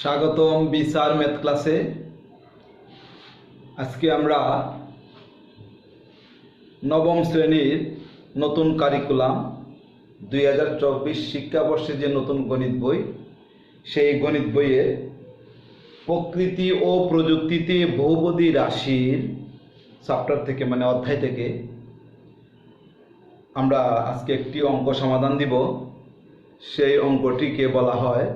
স্বাগতম বিচার ম্যাথ ক্লাসে আজকে আমরা নবম শ্রেণির নতুন কারিকুলাম দুই হাজার চব্বিশ শিক্ষাবর্ষে যে নতুন গণিত বই, সেই গণিত বইয়ে প্রকৃতি ও প্রযুক্তিতে বহুপদী রাশির চ্যাপ্টার থেকে মানে অধ্যায় থেকে আমরা আজকে একটি অঙ্ক সমাধান দিব। সেই অঙ্কটিকে বলা হয়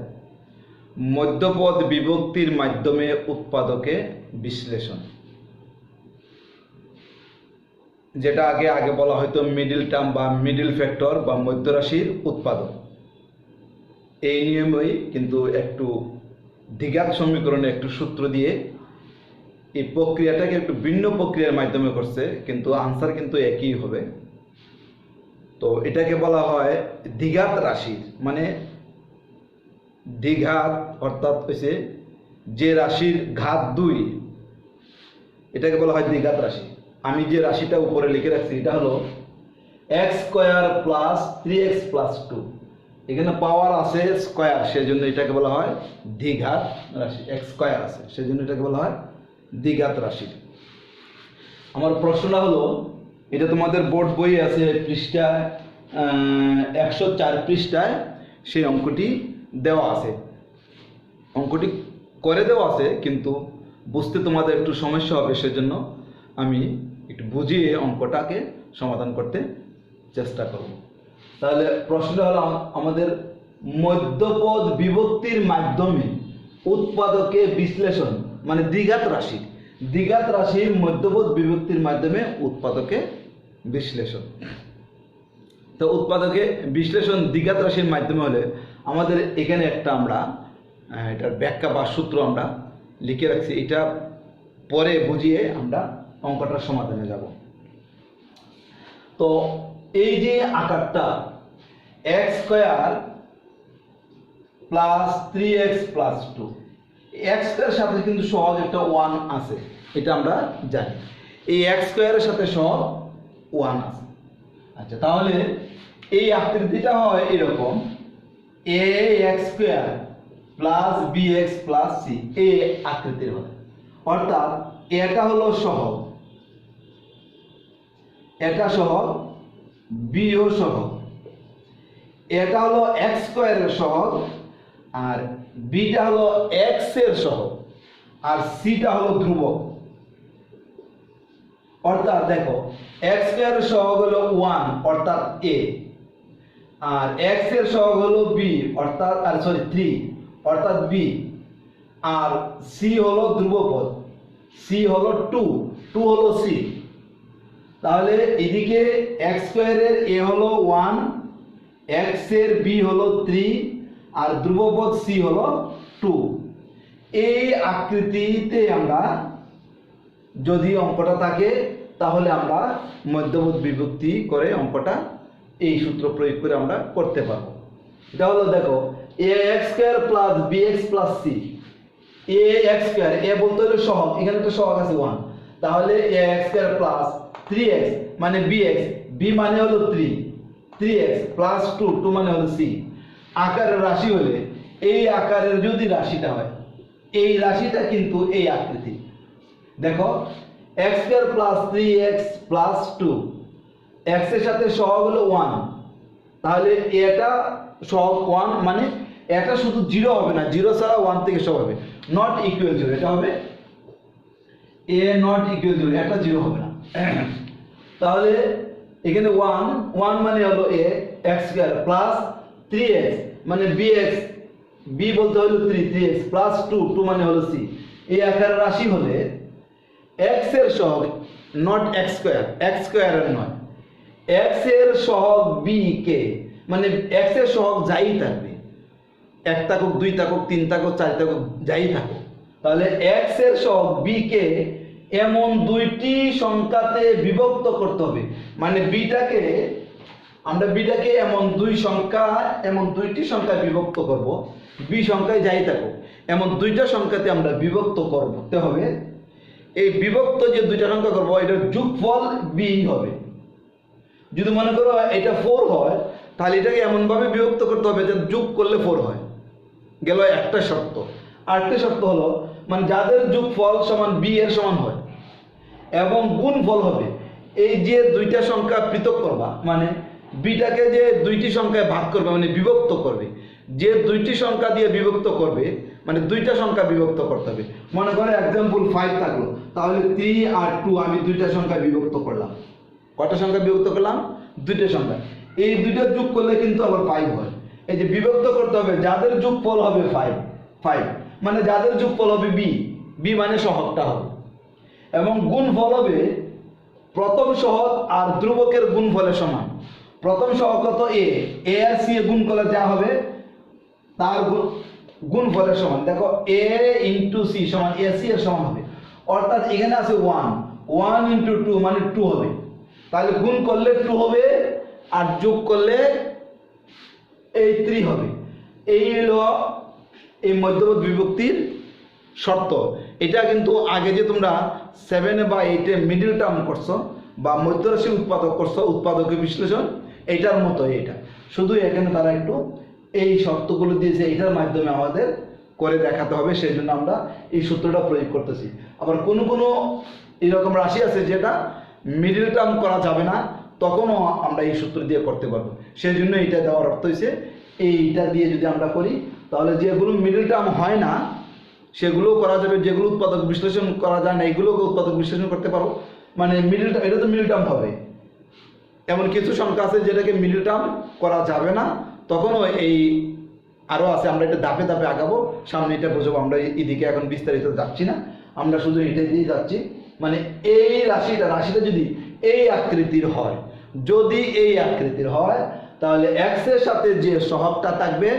মধ্যপদ বিভক্তির মাধ্যমে উৎপাদকে বিশ্লেষণ। যেটা আগে আগে বলা হয়তো মিডিল টার্ম বা মিডিল ফ্যাক্টর বা মধ্যরাশির উৎপাদক। এই নিয়মেই কিন্তু একটু দ্বিঘাত সমীকরণে একটু সূত্র দিয়ে এই প্রক্রিয়াটাকে একটু ভিন্ন প্রক্রিয়ার মাধ্যমে করছে, কিন্তু আনসার কিন্তু একই হবে। তো এটাকে বলা হয় দ্বিঘাত রাশির মানে দ্বিঘাত অর্থাৎ হচ্ছে যে রাশির ঘাত দুই, এটাকে বলা হয় দ্বিঘাত রাশি। আমি যে রাশিটা উপরে লিখে রাখছি, এটা হলো x square plus three x plus two এখানে পাওয়ার আছে স্কোয়ার সেজন্য এটাকে বলা হয় দ্বিঘাত রাশি। এক্স স্কোয়ার আছে, সেজন্য এটাকে বলা হয় দ্বিঘাত রাশি। আমার প্রশ্নটা হলো, এটা তোমাদের বোর্ড বই আছে পৃষ্ঠায় একশো চার পৃষ্ঠায় সেই অঙ্কটি দেওয়া আছে। অঙ্কটি করে দেওয়া আছে, কিন্তু বুঝতে তোমাদের একটু সমস্যা হবে, সেজন্য আমি একটু বুঝিয়ে অঙ্কটাকে সমাধান করতে চেষ্টা করব। তাহলে প্রশ্নটা হলো আমাদের মধ্যপদ বিভক্তির মাধ্যমে উৎপাদকে বিশ্লেষণ মানে দ্বিঘাত রাশি, দ্বিঘাত রাশির মধ্যপদ বিভক্তির মাধ্যমে উৎপাদকে বিশ্লেষণ। তো উৎপাদকে বিশ্লেষণ দ্বিঘাত রাশির মাধ্যমে হলে আমাদের এখানে একটা আমরা এটার ব্যাখ্যা বা সূত্র আমরা লিখে রাখছি। এটা পরে বুঝিয়ে আমরা অঙ্কটার সমাধানে যাব। তো এই যে আকারটা x square plus three x plus two এক্সের সাথে কিন্তু সহজ একটা ওয়ান আছে, এটা আমরা জানি। এই এক্স স্কোয়ারের সাথে সহজ ওয়ান আছে। আচ্ছা তাহলে এই আকৃতিটা হয় এরকম। A x plus b x plus c এ আকৃতির হয়। অর্থাৎ এটা হলো সহগ। এটা সহগ বিও সহগ। এটা হলো এক্স স্কোয়ারের সহগ আর বিটা হলো এক্সের সহগ আর সিটা হলো ধ্রুবক। অর্থাৎ দেখো এক্স স্কোয়ারের সহগ হলো ওয়ান অর্থাৎ এ আর এক্সের সহগ হলো বি অর্থাৎ, আর সরি থ্রি অর্থাৎ বি আর সি হলো ধ্রুবপদ সি হলো টু টু হলো সি তাহলে এদিকে এক্স স্কোয়ারের এ হলো ওয়ান এক্সের বি হলো থ্রি আর ধ্রুবপদ সি হলো টু এই আকৃতিতে আমরা যদি অঙ্কটা থাকে, তাহলে আমরা মধ্যবোধ বিভক্তি করে অঙ্কটা এই সূত্র প্রয়োগ করে আমরা করতে পারব। এটা হলো দেখো a x square plus b x plus c a x square a বলতে হলো সহগ, এখানে তো সহগ আছে ওয়ান তাহলে a x square plus three x মানে বি এক্স বি মানে হলো three three x plus two two মানে হলো সি আকারের রাশি হলে এই আকারের যদি রাশিটা হয়, এই রাশিটা কিন্তু এই আকৃতি দেখো x square plus three x plus two এক্সের সাথে সহগ হলো ওয়ান তাহলে এটা সহগ ওয়ান মানে এটা শুধু জিরো হবে না জিরো ছাড়া ওয়ান থেকে সব হবে। নট ইকুয়াল জিরো এটা হবে এ নট ইকুয়াল জিরো এটা জিরো হবে না। তাহলে এখানে ওয়ান ওয়ান মানে হলো a x square plus three x মানে বি এক্স বি বলতে হলো three three x plus two two মানে হলো সি এই আকারের রাশি হলে এক্সের সহগ নট এক্স স্কোয়ার এক্স স্কোয়ারের নয়। এক্সের সহগ বি কে? মানে এক্সের সহগ যাই থাকবে। এক তাকক দুই তাকক তিন তাকক চার তাকক যাই থাকুক। তাহলে এক্সের সহগ বি কে এমন দুইটি সংখ্যাতে বিভক্ত করতে হবে। মানে বিটাকে আমরা বিটাকে এমন দুই সংখ্যা, এমন দুইটি সংখ্যায় বিভক্ত করব। বি সংখ্যায় যাই থাকুক, এমন দুইটা সংখ্যাতে আমরা বিভক্ত করতে হবে। এই বিভক্ত যে দুইটা সংখ্যা করব, এটার যোগফল বি হবে। যদি মনে করো এটা ফোর হয়, তাহলে এটাকে এমনভাবে বিভক্ত করতে হবে যে যোগ করলে ফোর হয়। গেল একটা শর্ত। আরেকটি শর্ত হলো মানে যাদের যোগফল সমান বি এর সমান হয়, এবং গুণ ফল হবে, এই যে দুইটা সংখ্যা পৃথক করবা মানে বিটাকে যে দুইটি সংখ্যায় ভাগ করবে মানে বিভক্ত করবে, যে দুইটি সংখ্যা দিয়ে বিভক্ত করবে মানে দুইটা সংখ্যা বিভক্ত করতে হবে। মনে করো এক্সাম্পল ফাইভ থাকল, তাহলে থ্রি আর টু আমি দুইটা সংখ্যা বিভক্ত করলাম। কটা সংখ্যা বিভক্ত করলাম? দুইটা সংখ্যা। এই দুইটা যোগ করলে কিন্তু আবার ফাইভ হয়। এই যে বিভক্ত করতে হবে, যাদের যোগফল হবে ফাইভ ফাইভ মানে যাদের যোগফল হবে বি বি মানে সহগটা হবে। এবং গুণফল হবে প্রথম সহগ আর ধ্রুবকের গুণফলের সমান। প্রথম সহগ কত? এ এ আর সি এ গুণ করলে যা হবে? তার গুণ- গুণফলের সমান। দেখো এ ইন্টু সি সমান এ সি এর সমান হবে। অর্থাৎ এখানে আছে ওয়ান ওয়ান ইন্টু টু মানে টু হবে। তাহলে গুণ করলে টু হবে, আর যোগ করলে এই থ্রি হবে। এই হলো এই মধ্যবর্তী বিভক্তির শর্ত। এটা কিন্তু আগে যে তোমরা সেভেনে বা এইটে মিডিল টার্ম করছ বা মধ্যরাশি উৎপাদক করছ উৎপাদকের বিশ্লেষণ এইটার মতো এটা। শুধু এখানে তারা একটু এই শর্তগুলো দিয়েছে এটার মাধ্যমে আমাদের করে দেখাতে হবে, সেই জন্য আমরা এই সূত্রটা প্রয়োগ করতেছি। আবার কোনো কোনো এরকম রাশি আছে যেটা মিডিল টার্ম করা যাবে না, তখনও আমরা এই সূত্র দিয়ে করতে পারব। সেই জন্য এইটা দেওয়ার অর্থ হয়েছে এইটা দিয়ে যদি আমরা করি, তাহলে যেগুলো মিডিল টার্ম হয় না, সেগুলোও করা যাবে, যেগুলো উৎপাদক বিশ্লেষণ করা যায় না এগুলোকে উৎপাদক বিশ্লেষণ করতে পারো মানে মিডিল টার্ম এটা তো মিডিল টার্ম হবে। এমন কিছু সংখ্যা আছে যেটাকে মিডিল টার্ম করা যাবে না, তখনও এই আরও আছে, আমরা এটা দাপে দাপে আগাবো, সামনে এটা বুঝব, আমরা এদিকে এখন বিস্তারিত যাচ্ছি না। আমরা শুধু এটা দিয়ে যাচ্ছি মানে এই রাশিটা রাশিটা যদি এই আকৃতির হয়, যদি এই আকৃতির হয়, তাহলে এক্সের সাথে যে সহগটা থাকবে,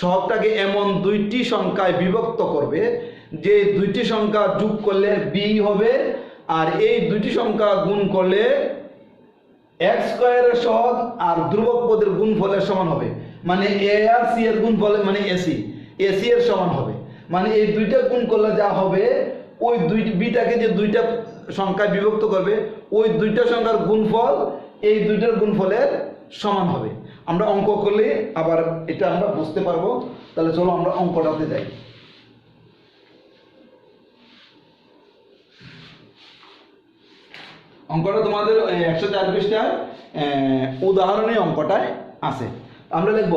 সহগটাকে এমন দুইটি সংখ্যায় বিভক্ত করবে, যে দুইটি সংখ্যা যোগ করলে বি হবে, আর এই দুইটি সংখ্যা গুণ করলে এক্স স্কোয়ারের সহগ আর ধ্রুবক পদের গুণফলের সমান হবে। মানে এ আর সি এর গুণফলে মানে এসি এসি এর সমান হবে। মানে এই দুইটা গুণ করলে যা হবে ওই দুই বিটাকে যে দুইটা সংখ্যায় বিভক্ত করবে, ওই দুইটা সংখ্যার গুণফল এই দুইটার গুণফলের সমান হবে। আমরা অঙ্ক করলে আবার এটা আমরা বুঝতে পারব। তাহলে চলো আমরা অঙ্কটাতে যাই। অঙ্কটা তোমাদের একশো চার পৃষ্ঠার উদাহরণী অঙ্কটায় আছে। আমরা লিখব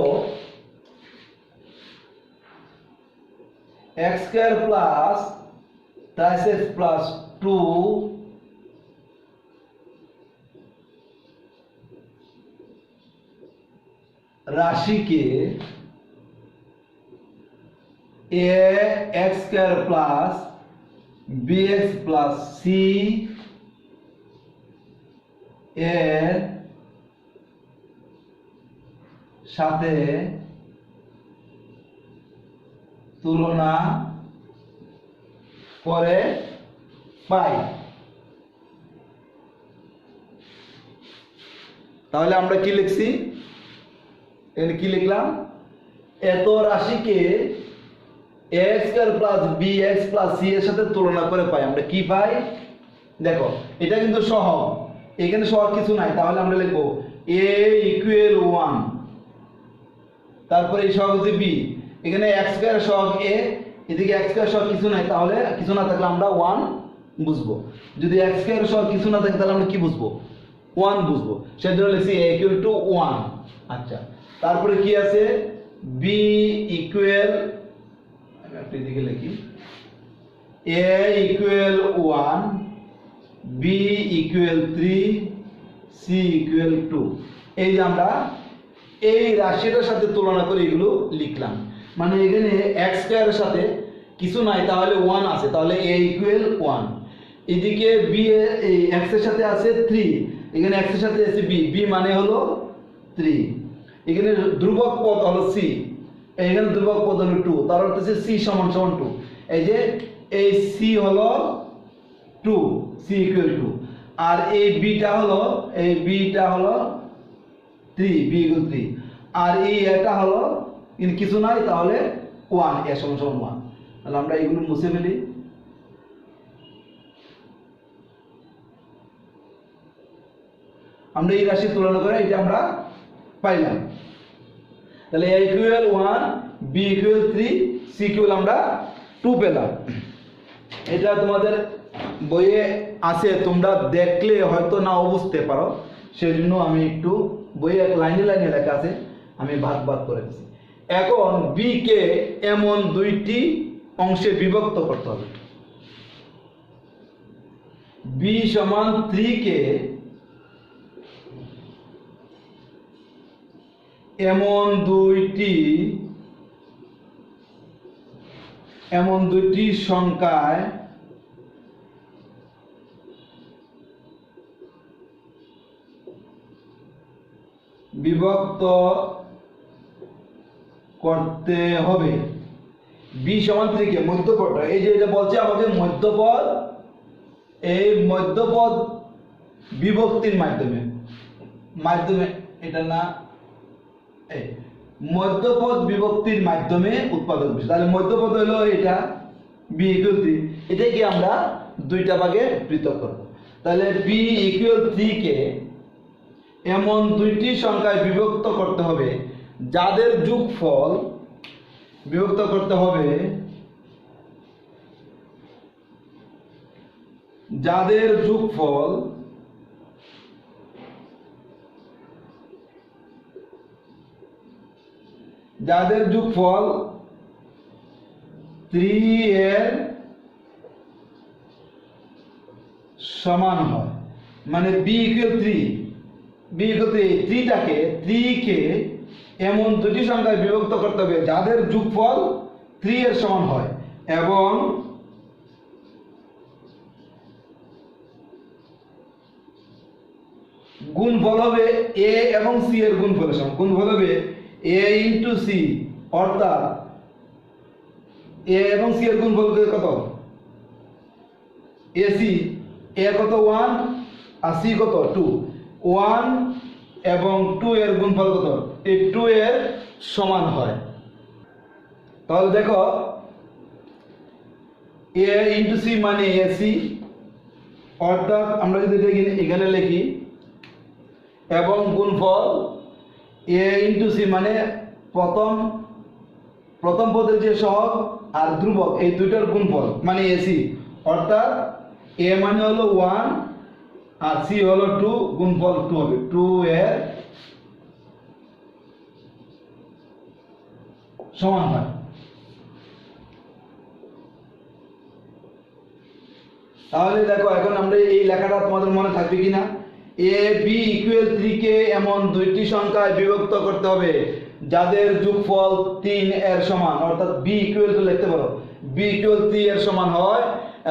x square plus x plus two রাশিকে a x square plus b x plus c এর সাথে তুলনা করে পাই। তাহলে আমরা কি লিখছি? এখানে কি লিখলাম? এত রাশিকে x square plus b x plus c এর সাথে তুলনা করে পাই। আমরা কি পাই? দেখো, এটা কিন্তু সহগ। এখানে সহগ কিছু নাই। তাহলে আমরা লিখব এ ইকুয়াল ওয়ান তারপরে এই সহগ হচ্ছে বি। এখানে এক্স স্কোয়ার সহগ এ এদিকে এক্স স্কোয়ার সহগ কিছু নাই, তাহলে কিছু না থাকলে আমরা ওয়ান বুঝব। যদি এক্স স্কোয়ার সহগ কিছু না থাকে, তাহলে আমরা কি বুঝব? ওয়ান বুঝব। সেই জন্য লিখছি এ ইকুয়াল টু ওয়ান আচ্ছা তারপরে কি আছে? বি ইকুয়াল আমি এদিকে লিখি। A equal one b equal three c equal two এই যে আমরা এই রাশিটার সাথে তুলনা করে এগুলো লিখলাম। মানে এখানে এক্স স্কোয়ারের সাথে কিছু নাই, তাহলে ওয়ান আছে, তাহলে এ ইকুয়াল ওয়ান এদিকে বি এই এক্সের সাথে আছে থ্রি এখানে এক্সের সাথে আছে বি বি মানে হলো থ্রি এখানে ধ্রুবক পদ হলো সি এখানে ধ্রুবক পদ হলো টু তার অর্থ হচ্ছে সি সমান সমান টু এই যে, এই সি হলো টু সি ইকুয়াল টু আর এই বিটা হলো, এই বিটা হলো থ্রি বি ইকুয়াল থ্রি আর এই এটা হলো কিন্তু কিছু নাই, তাহলে ওয়ান এ সমান ওয়ান তাহলে আমরা এগুলো মুছে ফেলি। আমরা এই রাশি তুলনা করে এটা আমরা পাইলাম। তাহলে a equal one b equal three c equal আমরা টু পেলাম। এটা তোমাদের বইয়ে আছে, তোমরা দেখলে হয়তো না বুঝতে পারো। সেই জন্য আমি একটু বইয়ে এক লাইনে লাইনে লেখা আছে, আমি ভাগ ভাগ করে দিচ্ছি এখন বি কে এমন দুইটি অংশে বিভক্ত করতে হবে। বি সমান থ্রি কে এমন দুইটি এমন দুইটি সংখ্যায় বিভক্ত করতে হবে। বি সমান থেকে মধ্যপদটা। এই যে এটা বলছে আমাকে মধ্যপদ, এই মধ্যপদ বিভক্তির মাধ্যমে মাধ্যমে এটা না মধ্যপদ বিভক্তির মাধ্যমে উৎপাদন করছি তাহলে মধ্যপদ হলো এটা বি ইকুয়াল থ্রি এটাকে আমরা দুইটা ভাগে পৃথক করব। তাহলে বি ইকুয়াল থ্রি কে এমন দুইটি সংখ্যায় বিভক্ত করতে হবে যাদের যোগফল বিভক্ত করতে হবে, যাদের যোগফল যাদের যোগফল থ্রি এর সমান হয় মানে b equal three b equal three থ্রিটাকে থ্রিকে এমন দুটি সংখ্যায় বিভক্ত করতে হবে, যাদের যোগফল থ্রি এর সমান হয় এবং গুণফল হবে এ এবং সি এর গুণফলের সমান। গুণফল হবে এ ইন্টু সি অর্থাৎ এ এবং সি এর গুণফল কত? এ সি এ কত? ওয়ান আর সি কত? টু ওয়ান এবং টু এর গুণফল কত? এই টু এর সমান হয়। তাহলে দেখো এ ইন্টু সি মানে এসি অর্থাৎ আমরা যদি এখানে লিখি, এবং গুণফল এ ইন্টু সি মানে প্রথম প্রথম পদের যে সহগ আর ধ্রুবক, এই দুইটার গুণফল মানে এসি অর্থাৎ এ মানে হলো ওয়ান আর সি হলো টু গুণফল টু হবে। টু এর সমান হয়। তাহলে দেখো, এখন আমরা এই লেখাটা তোমাদের মনে থাকবে কিনা? এ, বি ইকুয়াল থ্রি কে এমন দুইটি সংখ্যায় বিভক্ত করতে হবে, যাদের যোগফল তিন এর সমান। অর্থাৎ বি ইকুয়াল টু লিখতে পারো। বি ইকুয়াল থ্রি এর সমান হয়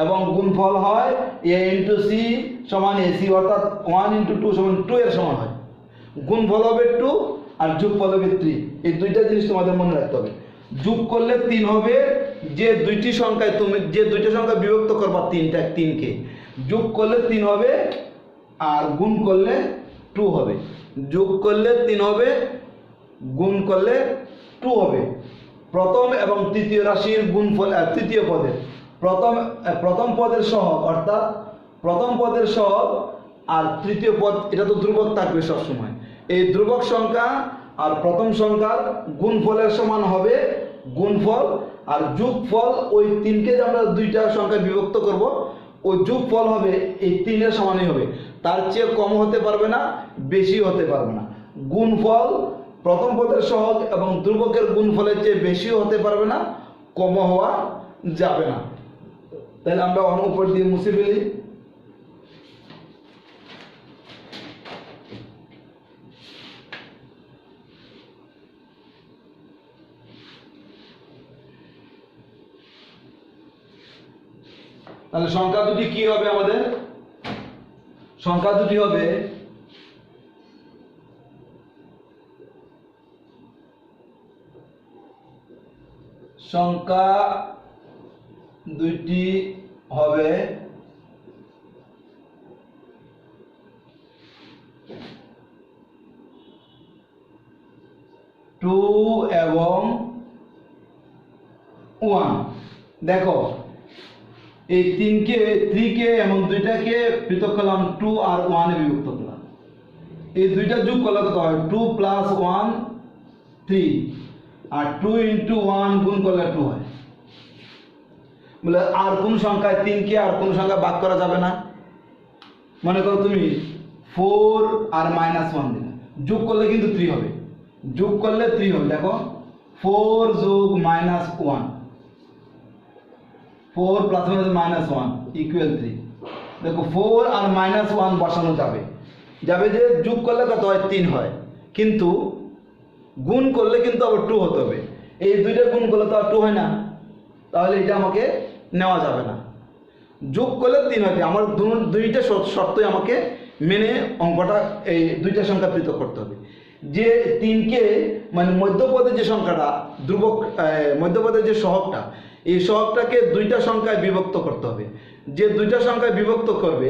এবং গুণফল হয় এ ইন্টু সি সমান এসি অর্থাৎ ওয়ান ইন্টু টু সমান টু এর সমান হয়। গুণফল হবে টু আর যোগফল হবে থ্রি এই দুইটা জিনিস তোমাদের মনে রাখতে হবে। যোগ করলে তিন হবে, যে দুইটি সংখ্যায় তুমি যে দুইটি সংখ্যা বিভক্ত করবা তিনটা, তিনকে। যোগ করলে তিন হবে আর গুণ করলে টু হবে। যোগ করলে তিন হবে, গুণ করলে টু হবে। প্রথম এবং তৃতীয় রাশির গুণফল তৃতীয় পদের। প্রথম প্রথম পদের সহ অর্থাৎ প্রথম পদের সব আর তৃতীয় পদ, এটা তো ধ্রুবক থাকবে সবসময়। এই ধ্রুবক সংখ্যা আর প্রথম সংখ্যার গুণফলের সমান হবে গুণফল আর যোগফল, ওই তিনকে যে আমরা দুইটা সংখ্যা বিভক্ত করব, ওই যোগফল হবে, এই তিনের সমানই হবে। তার চেয়ে কম হতে পারবে না, বেশি হতে পারবে না। গুণফল প্রথম পদের সহগ এবং ধ্রুবকের গুণফলের চেয়ে বেশিও হতে পারবে না, কম হওয়া যাবে না। তাহলে আমরা অন উপর দিয়ে মুছে ফেলি। তাহলে সংখ্যা দুটি কি হবে আমাদের? সংখ্যা দুটি হবে সংখ্যা দুইটি হবে টু এবং ওয়ান দেখো এই তিনকে থ্রিকে এবং দুইটাকে পৃথক করলাম টু আর ওয়ানে বিভক্ত করলাম। এই দুইটা যোগ করলে কত হয়? টু প্লাস ওয়ান থ্রি আর টু ইন্টু ওয়ান গুণ করলে টু হয়। বলে আর কোন সংখ্যায় তিনকে আর কোন সংখ্যা বাদ করা যাবে না? মনে করো তুমি ফোর আর মাইনাস ওয়ান দিলে। যোগ করলে কিন্তু থ্রি হবে। যোগ করলে থ্রি হবে। দেখো ফোর যোগ minus one four plus minus one equal three দেখো ফোর আর মাইনাস ওয়ান বসানো যাবে। যাবে যে যোগ করলে কত হয়? তিন হয়। কিন্তু গুণ করলে কিন্তু আবার টু হতে হবে। এই দুইটা গুণ করলে তো আর টু হয় না। তাহলে এটা আমাকে নেওয়া যাবে না। যোগ করলে তিন হয়। আমার দুইটা শর্ত- শর্তই আমাকে মেনে অঙ্কটা এই দুইটা সংখ্যা পৃথক করতে হবে। যে তিনকে মানে মধ্যপদের যে সংখ্যাটা, ধ্রুবক মধ্যপদের যে সহগটা এই সহগটাকে দুইটা সংখ্যায় বিভক্ত করতে হবে। যে দুইটা সংখ্যায় বিভক্ত করবে,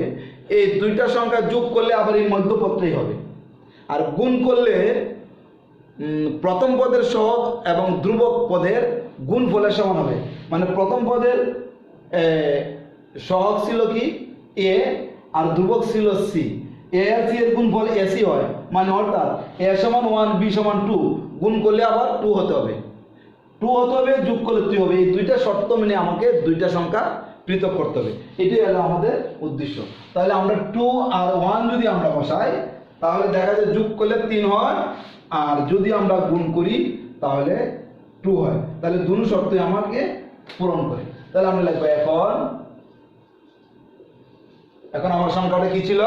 এই দুইটা সংখ্যা যোগ করলে আবার এই মধ্যপদটাই হবে। আর গুণ করলে প্রথম পদের সহগ এবং ধ্রুবক পদের গুণ ফলের সমান হবে। মানে প্রথম পদের সহগ ছিল কি? এ আর ধ্রুবক ছিল সি। এ আর সি এর গুণ ফল এসি হয়। মানে অর্থাৎ এ সমান ওয়ান, বি সমান টু। গুণ করলে আবার টু হতে হবে। টু হতে হবে, যোগ করলে থ্রি হবে। এই দুইটা শর্ত মেনে আমাকে দুইটা সংখ্যা পৃথক করতে হবে। এটাই হলো আমাদের উদ্দেশ্য। তাহলে আমরা টু আর ওয়ান যদি আমরা বসাই, তাহলে দেখা যায় যোগ করলে তিন হয়, আর যদি আমরা গুণ করি, তাহলে টু হয়। তাহলে দুটো শর্তই আমাকে পূরণ করে। তাহলে আমরা লিখব এখন এখন আমার সংখ্যাটা কি ছিল?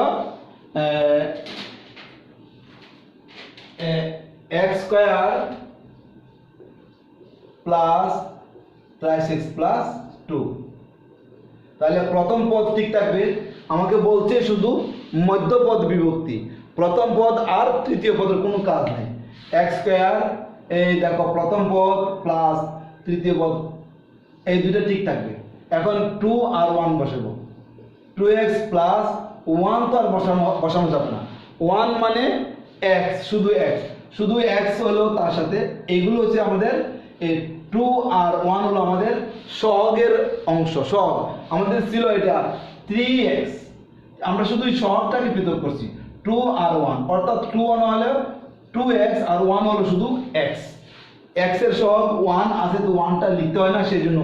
এক্স স্কোয়ার প্লাস প্রায় সিক্স প্লাস টু তাহলে প্রথম পদ ঠিক থাকবে। আমাকে বলছে শুধু মধ্যপদ বিভক্তি। প্রথম পদ আর তৃতীয় পদের কোনো কাজ নাই। এক্স স্কোয়ার এই দেখো, প্রথম পদ প্লাস তৃতীয় পদ, এই দুটো ঠিক থাকবে। এখন টু আর ওয়ান বসাবো। টু এক্স প্লাস ওয়ান তো আর বসানো বসানো যাবে না। ওয়ান মানে এক্স শুধু এক্স শুধু এক্স হলো তার সাথে, এগুলো হচ্ছে আমাদের এই টু আর ওয়ান হলো আমাদের সহগের অংশ, সহগ। আমাদের ছিল এটা থ্রি এক্স আমরা শুধু সহগটাকে পৃথক করছি, টু আর ওয়ান। অর্থাৎ টু ওয়ান হলে টু এক্স আর ওয়ান হলো শুধু এক্স এক্সের সহগ ওয়ান আছে তো ওয়ানটা লিখতে হয় না সেই জন্য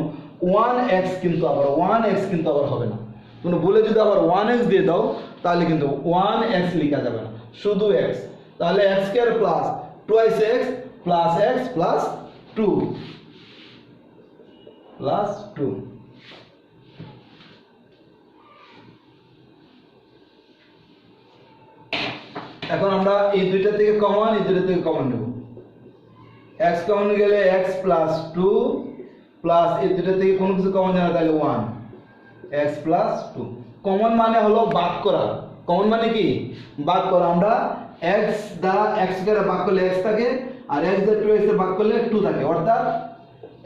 ওয়ান এক্স কিন্তু আবার ওয়ান এক্স কিন্তু আবার হবে না। কোনো বলে যদি আবার ওয়ান এক্স দিয়ে দাও, তাহলে কিন্তু ওয়ান এক্স লেখা যাবে না। শুধু এক্স তাহলে x square plus twice x plus x plus two plus two এখন আমরা এই দুইটা থেকে কমন এই দুইটা থেকে কমন নেব। এক্স কমন গেলে এক্স প্লাস টু প্লাস এই দুটো থেকে কোনো কিছু কমন যায় না, তাহলে one x plus two common মানে হলো বাদ করা। কমন মানে কি? বাদ করা। আমরা এক্স দ্বারা এক্স স্কোয়ারে ভাগ করলে এক্স থাকে, আর এক্স দ্বারা টু এক্স ভাগ করলে টু থাকে। অর্থাৎ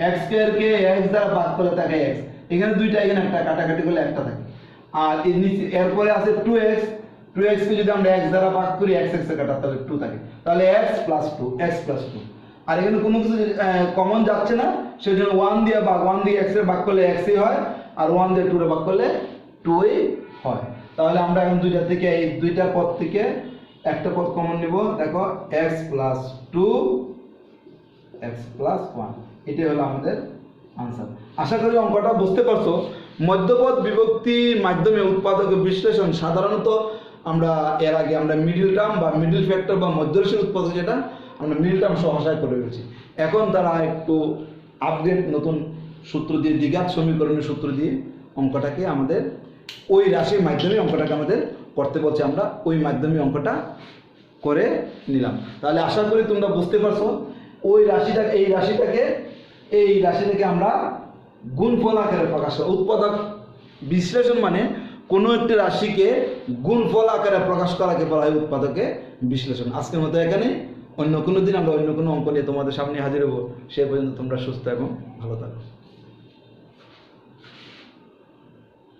এক্স স্কোয়ারকে এক্স দ্বারা ভাগ করলে থাকে এক্স এখানে দুইটা, এখানে একটা, কাটাকাটি করলে একটা থাকে। আর এর নিচে, এরপরে আছে টু এক্স টু এক্স কে যদি আমরা এক্স দ্বারা ভাগ করি এক্স এক্স কাটা, তাহলে টু থাকে। তাহলে x plus two x plus two আর এখানে কোনো কিছু কমন যাচ্ছে না। সেই জন্য ওয়ান দিয়ে বা ওয়ান দিয়ে এক্সের ভাগ করলে এক্সই হয়। আর ওয়ান দিয়ে টু এর ভাগ করলে টুই হয়। তাহলে আমরা এখন দুইটা থেকে, এই দুইটা পদ থেকে একটা পদ কমন নিব। দেখো x plus two x plus one এটাই হলো আমাদের আনসার আশা করি অঙ্কটা বুঝতে পারছ। মধ্যপদ বিভক্তির মাধ্যমে উৎপাদক বিশ্লেষণ সাধারণত আমরা এর আগে আমরা মিডিল টার্ম বা মিডিল ফ্যাক্টর বা মধ্যরাশির উৎপাদক যেটা, আমরা মিডিল টার্ম সহসায় করে ফেলেছি। এখন তারা একটু আপগ্রেড নতুন সূত্র দিয়ে, দ্বিঘাত সমীকরণের সূত্র দিয়ে অঙ্কটাকে আমাদের ওই রাশির মাধ্যমে অঙ্কটাকে আমাদের করতে বলছে। আমরা ওই মাধ্যমে অঙ্কটা করে নিলাম। তাহলে আশা করি তোমরা বুঝতে পারছ। ওই রাশিটা, এই রাশিটাকে এই রাশিটাকে আমরা গুণফল আকারে প্রকাশ করা। উৎপাদক বিশ্লেষণ মানে কোনো একটি রাশিকে গুণফল আকারে প্রকাশ করাকে বলা হয় উৎপাদকে বিশ্লেষণ। আজকের মতো এখানে। অন্য কোনো দিন আমরা অন্য কোনো অঙ্ক নিয়ে তোমাদের সামনে হাজির হব। সে পর্যন্ত তোমরা সুস্থ এবং ভালো থাকো।